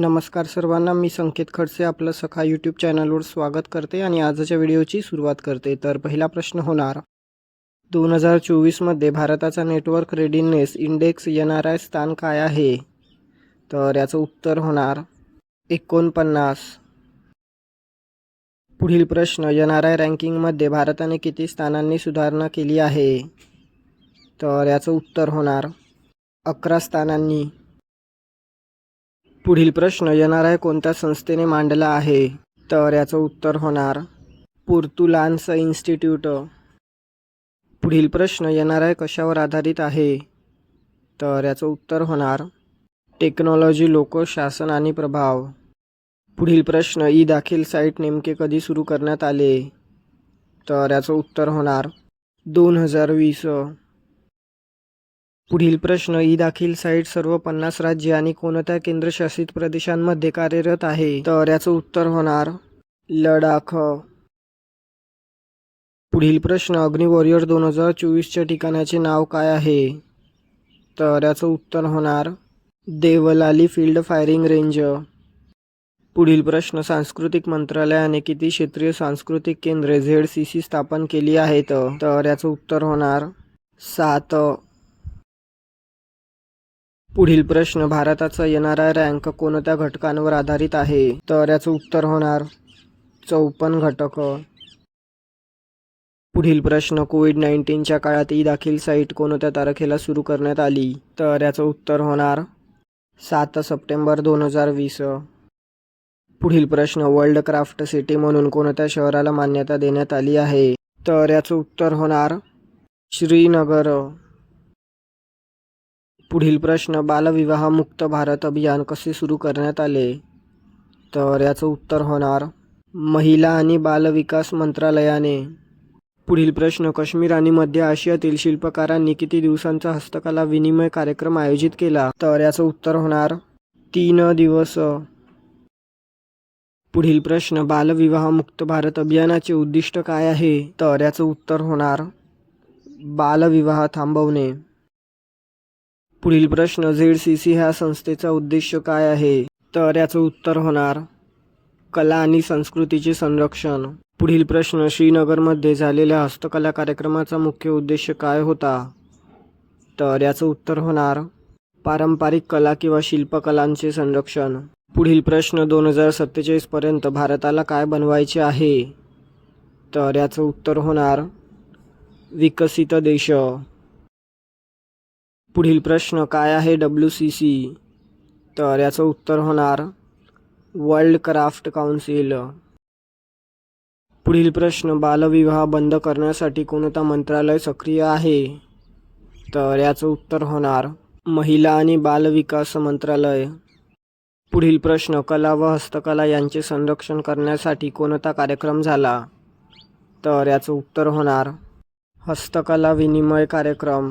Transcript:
नमस्कार सर्वांना मी संकेत खडसे आपलं सखा यूट्यूब चॅनलवर स्वागत करते आणि आजच्या व्हिडिओची सुरुवात करते. तर पहिला प्रश्न होणार दोन हजार चोवीसमध्ये भारताचा network readiness index N R I स्थान काय आहे? तर याचं उत्तर होणार एकोणपन्नास. पुढील प्रश्न एन आर आय रँकिंगमध्ये भारताने किती स्थानांनी सुधारणा केली आहे? तर याचं उत्तर होणार अकरा स्थानांनी. पुढील प्रश्न येणार आहे कोणत्या संस्थेने मांडला आहे? तर याचं उत्तर होणार पोर्तुलान्स इन्स्टिट्यूट. पुढील प्रश्न येणार आहे कशावर आधारित आहे? तर याचं उत्तर होणार टेक्नॉलॉजी लोक शासन आणि प्रभाव. पुढील प्रश्न ई दाखील साईट नेमके कधी सुरू करण्यात आले? तर याचं उत्तर होणार दोन हजार वीस. पुढील प्रश्न ई दाखील साईट सर्व पन्नास राज्ये आणि कोणत्या केंद्रशासित प्रदेशांमध्ये कार्यरत आहे? तर याचं उत्तर होणार लडाख. पुढील प्रश्न अग्नि वॉरियर दोन हजार चोवीसच्या ठिकाणाचे नाव काय आहे? तर याचं उत्तर होणार देवलाली फील्ड फायरिंग रेंज. पुढील प्रश्न सांस्कृतिक मंत्रालयाने किती क्षेत्रीय सांस्कृतिक केंद्रे झेड सी सी स्थापन केली आहेत? तर याचं उत्तर होणार सात. पुढील प्रश्न भारताचा येणारा रँक कोणत्या घटकांवर आधारित आहे? तर याचं उत्तर होणार चौपन्न घटक. पुढील प्रश्न कोविड नाईन्टीनच्या काळात ई दाखील साईट कोणत्या तारखेला सुरू करण्यात आली? तर याचं उत्तर होणार सात सप्टेंबर दोन हजार वीस. पुढील प्रश्न वर्ल्ड क्राफ्ट सिटी म्हणून कोणत्या शहराला मान्यता देण्यात आली आहे? तर याचं उत्तर होणार श्रीनगर. पुढील प्रश्न बालविवाह मुक्त भारत अभियान कसे सुरू करण्यात आले? तर याचं उत्तर होणार महिला आणि बालविकास मंत्रालयाने. पुढील प्रश्न काश्मीर आणि मध्य आशियातील शिल्पकारांनी किती दिवसांचा हस्तकला विनिमय कार्यक्रम आयोजित केला? तर याचं उत्तर होणार तीन दिवस. पुढील प्रश्न बालविवाह मुक्त भारत अभियानाचे उद्दिष्ट काय आहे? तर याचं उत्तर होणार बालविवाह थांबवणे. पुढील प्रश्न झेड सी सी ह्या संस्थेचा उद्देश काय आहे? तर याचं उत्तर होणार कला आणि संस्कृतीचे संरक्षण. पुढील प्रश्न श्रीनगरमध्ये झालेल्या हस्तकला कार्यक्रमाचा मुख्य उद्देश काय होता? तर याचं उत्तर होणार पारंपरिक कला किंवा शिल्पकलांचे संरक्षण. पुढील प्रश्न दोन हजार सत्तेचाळीसपर्यंत भारताला काय बनवायचे आहे? तर याचं उत्तर होणार विकसित देश. पुढील प्रश्न काय आहे डब्ल्यू सी सी तर याचं उत्तर होणार वर्ल्ड क्राफ्ट काउन्सिल. पुढील प्रश्न बालविवाह बंद करण्यासाठी कोणता मंत्रालय सक्रिय आहे? तर याचं उत्तर होणार महिला आणि बालविकास मंत्रालय. पुढील प्रश्न कला व हस्तकला यांचे संरक्षण करण्यासाठी कोणता कार्यक्रम झाला? तर याचं उत्तर होणार हस्तकला विनिमय कार्यक्रम.